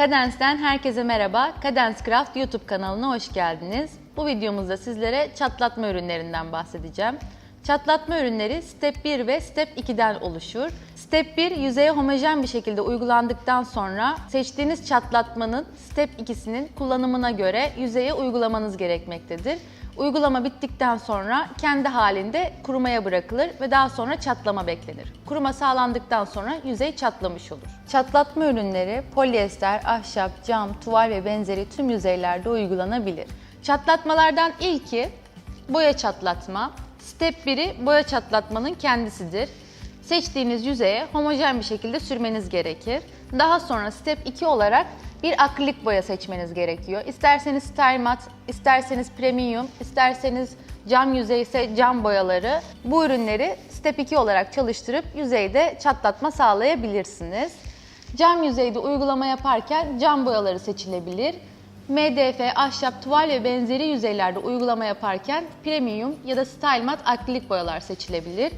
Cadence'den herkese merhaba. Cadence Craft YouTube kanalına hoş geldiniz. Bu videomuzda sizlere çatlatma ürünlerinden bahsedeceğim. Çatlatma ürünleri Step 1 ve Step 2'den oluşur. Step 1 yüzeye homojen bir şekilde uygulandıktan sonra seçtiğiniz çatlatmanın Step 2'sinin kullanımına göre yüzeye uygulamanız gerekmektedir. Uygulama bittikten sonra kendi halinde kurumaya bırakılır ve daha sonra çatlama beklenir. Kuruma sağlandıktan sonra yüzey çatlamış olur. Çatlatma ürünleri polyester, ahşap, cam, tuval ve benzeri tüm yüzeylerde uygulanabilir. Çatlatmalardan ilki boya çatlatma. Step 1'i boya çatlatmanın kendisidir. Seçtiğiniz yüzeye homojen bir şekilde sürmeniz gerekir. Daha sonra step 2 olarak bir akrilik boya seçmeniz gerekiyor. İsterseniz Style Matte, isterseniz Premium, isterseniz cam yüzey ise cam boyaları. Bu ürünleri step 2 olarak çalıştırıp yüzeyde çatlatma sağlayabilirsiniz. Cam yüzeyde uygulama yaparken cam boyaları seçilebilir. MDF, ahşap, tuval ve benzeri yüzeylerde uygulama yaparken premium ya da style matte akrilik boyalar seçilebilir.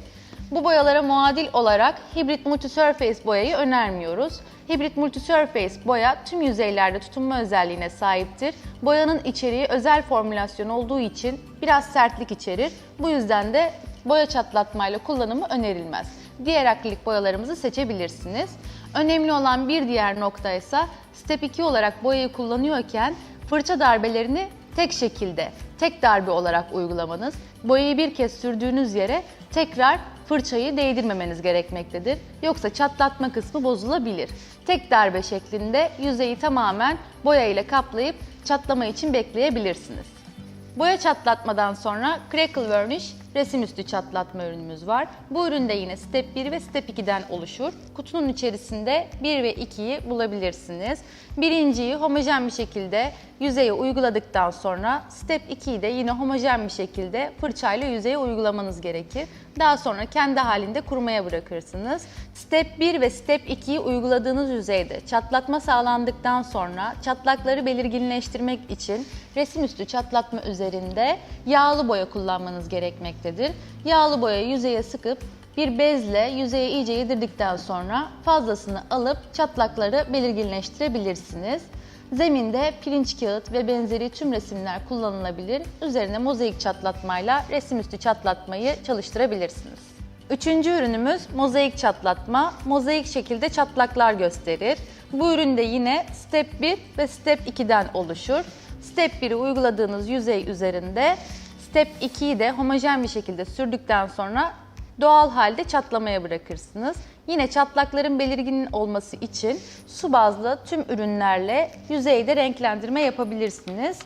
Bu boyalara muadil olarak hibrit multi-surface boyayı önermiyoruz. Hibrit multi-surface boya tüm yüzeylerde tutunma özelliğine sahiptir. Boyanın içeriği özel formülasyon olduğu için biraz sertlik içerir. Bu yüzden de boya çatlatmayla kullanımı önerilmez. Diğer akrilik boyalarımızı seçebilirsiniz. Önemli olan bir diğer nokta ise step 2 olarak boyayı kullanıyorken fırça darbelerini tek şekilde, tek darbe olarak uygulamanız, boyayı bir kez sürdüğünüz yere tekrar fırçayı değdirmemeniz gerekmektedir. Yoksa çatlatma kısmı bozulabilir. Tek darbe şeklinde yüzeyi tamamen boya ile kaplayıp çatlama için bekleyebilirsiniz. Boya çatlatmadan sonra Crackle Varnish resim üstü çatlatma ürünümüz var. Bu ürün de yine Step 1 ve Step 2'den oluşur. Kutunun içerisinde 1 ve 2'yi bulabilirsiniz. Birinciyi homojen bir şekilde yüzeye uyguladıktan sonra Step 2'yi de yine homojen bir şekilde fırçayla yüzeye uygulamanız gerekir. Daha sonra kendi halinde kurumaya bırakırsınız. Step 1 ve Step 2'yi uyguladığınız yüzeyde çatlatma sağlandıktan sonra çatlakları belirginleştirmek için resim üstü çatlatma üzerinde yağlı boya kullanmanız gerekmektedir. Yağlı boyayı yüzeye sıkıp bir bezle yüzeye iyice yedirdikten sonra fazlasını alıp çatlakları belirginleştirebilirsiniz. Zeminde pirinç kağıt ve benzeri tüm resimler kullanılabilir. Üzerine mozaik çatlatmayla resim üstü çatlatmayı çalıştırabilirsiniz. Üçüncü ürünümüz mozaik çatlatma. Mozaik şekilde çatlaklar gösterir. Bu ürün de yine Step 1 ve Step 2'den oluşur. Step 1'i uyguladığınız yüzey üzerinde Step 2'yi de homojen bir şekilde sürdükten sonra doğal halde çatlamaya bırakırsınız. Yine çatlakların belirgin olması için su bazlı tüm ürünlerle yüzeyde renklendirme yapabilirsiniz.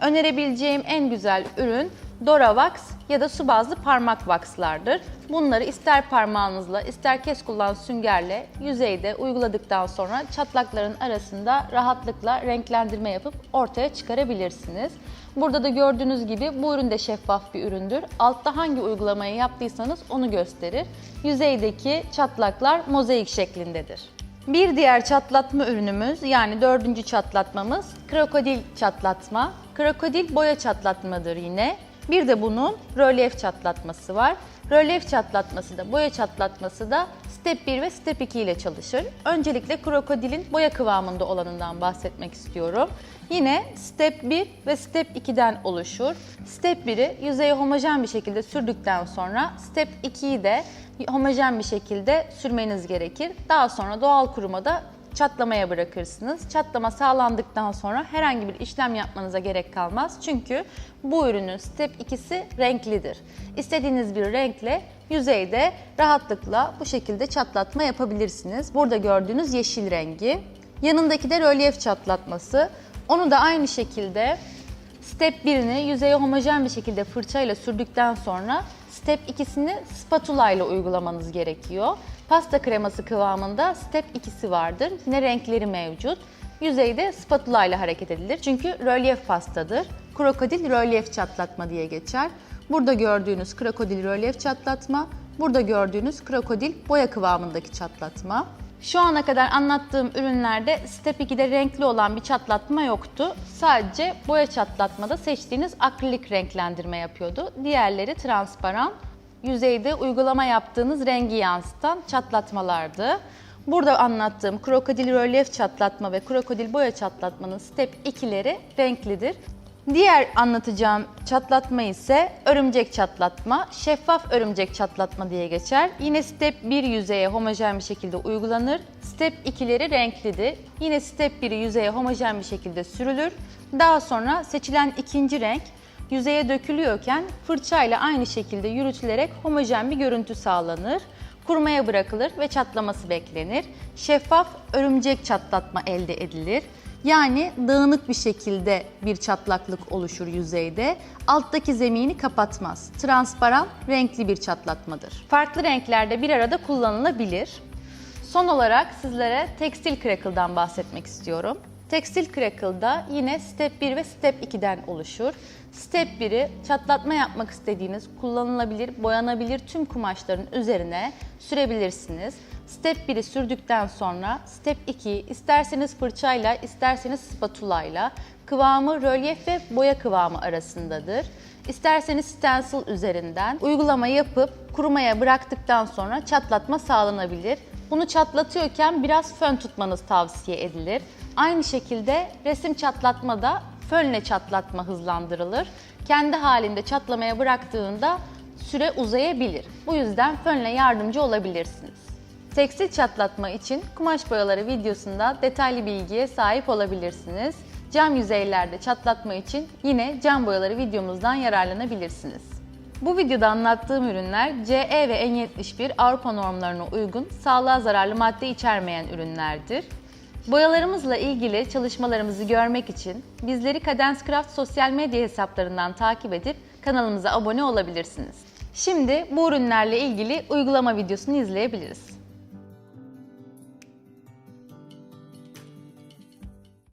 Önerebileceğim en güzel ürün Dora Wax ya da su bazlı parmak waxlardır. Bunları ister parmağınızla ister kes kullan süngerle yüzeyde uyguladıktan sonra çatlakların arasında rahatlıkla renklendirme yapıp ortaya çıkarabilirsiniz. Burada da gördüğünüz gibi bu ürün de şeffaf bir üründür. Altta hangi uygulamayı yaptıysanız onu gösterir. Yüzeydeki çatlaklar mozaik şeklindedir. Bir diğer çatlatma ürünümüz yani dördüncü çatlatmamız krokodil çatlatma. Krokodil boya çatlatmadır yine. Bir de bunun rölyef çatlatması var. Rölyef çatlatması da boya çatlatması da step 1 ve step 2 ile çalışır. Öncelikle krokodilin boya kıvamında olanından bahsetmek istiyorum. Yine step 1 ve step 2'den oluşur. Step 1'i yüzeye homojen bir şekilde sürdükten sonra step 2'yi de homojen bir şekilde sürmeniz gerekir. Daha sonra doğal kurumada çatlamaya bırakırsınız. Çatlama sağlandıktan sonra herhangi bir işlem yapmanıza gerek kalmaz. Çünkü bu ürünün step 2'si renklidir. İstediğiniz bir renkle yüzeyde rahatlıkla bu şekilde çatlatma yapabilirsiniz. Burada gördüğünüz yeşil rengi. Yanındaki de rölyef çatlatması. Onu da aynı şekilde Step 1'ini yüzeye homojen bir şekilde fırçayla sürdükten sonra step 2'sini spatula ile uygulamanız gerekiyor. Pasta kreması kıvamında step 2'si vardır. Yine renkleri mevcut. Yüzeyde spatula ile hareket edilir. Çünkü rölyef pastadır. Krokodil rölyef çatlatma diye geçer. Burada gördüğünüz krokodil rölyef çatlatma, burada gördüğünüz krokodil boya kıvamındaki çatlatma. Şu ana kadar anlattığım ürünlerde Step 2'de renkli olan bir çatlatma yoktu. Sadece boya çatlatmada seçtiğiniz akrilik renklendirme yapıyordu. Diğerleri transparan, yüzeyde uygulama yaptığınız rengi yansıtan çatlatmalardı. Burada anlattığım krokodil rölyef çatlatma ve krokodil boya çatlatmanın step 2'leri renklidir. Diğer anlatacağım çatlatma ise örümcek çatlatma, şeffaf örümcek çatlatma diye geçer. Yine step 1 yüzeye homojen bir şekilde uygulanır. Step 2'leri renklidir. Yine step 1'i yüzeye homojen bir şekilde sürülür. Daha sonra seçilen ikinci renk yüzeye dökülüyorken fırçayla aynı şekilde yürütülerek homojen bir görüntü sağlanır. Kurumaya bırakılır ve çatlaması beklenir. Şeffaf örümcek çatlatma elde edilir. Yani dağınık bir şekilde bir çatlaklık oluşur yüzeyde. Alttaki zemini kapatmaz. Transparan, renkli bir çatlatmadır. Farklı renklerde bir arada kullanılabilir. Son olarak sizlere tekstil crackle'dan bahsetmek istiyorum. Tekstil crackle'da yine step 1 ve step 2'den oluşur. Step 1'i çatlatma yapmak istediğiniz kullanılabilir, boyanabilir tüm kumaşların üzerine sürebilirsiniz. Step 1'i sürdükten sonra step 2'yi isterseniz fırçayla, isterseniz spatulayla kıvamı rölyef ve boya kıvamı arasındadır. İsterseniz stencil üzerinden uygulama yapıp kurumaya bıraktıktan sonra çatlatma sağlanabilir. Bunu çatlatıyorken biraz fön tutmanız tavsiye edilir. Aynı şekilde resim çatlatma da fönle çatlatma hızlandırılır. Kendi halinde çatlamaya bıraktığında süre uzayabilir. Bu yüzden fönle yardımcı olabilirsiniz. Tekstil çatlatma için kumaş boyaları videosunda detaylı bilgiye sahip olabilirsiniz. Cam yüzeylerde çatlatma için yine cam boyaları videomuzdan yararlanabilirsiniz. Bu videoda anlattığım ürünler CE ve N71 Avrupa normlarına uygun, sağlığa zararlı madde içermeyen ürünlerdir. Boyalarımızla ilgili çalışmalarımızı görmek için bizleri Cadence Craft sosyal medya hesaplarından takip edip kanalımıza abone olabilirsiniz. Şimdi bu ürünlerle ilgili uygulama videosunu izleyebiliriz.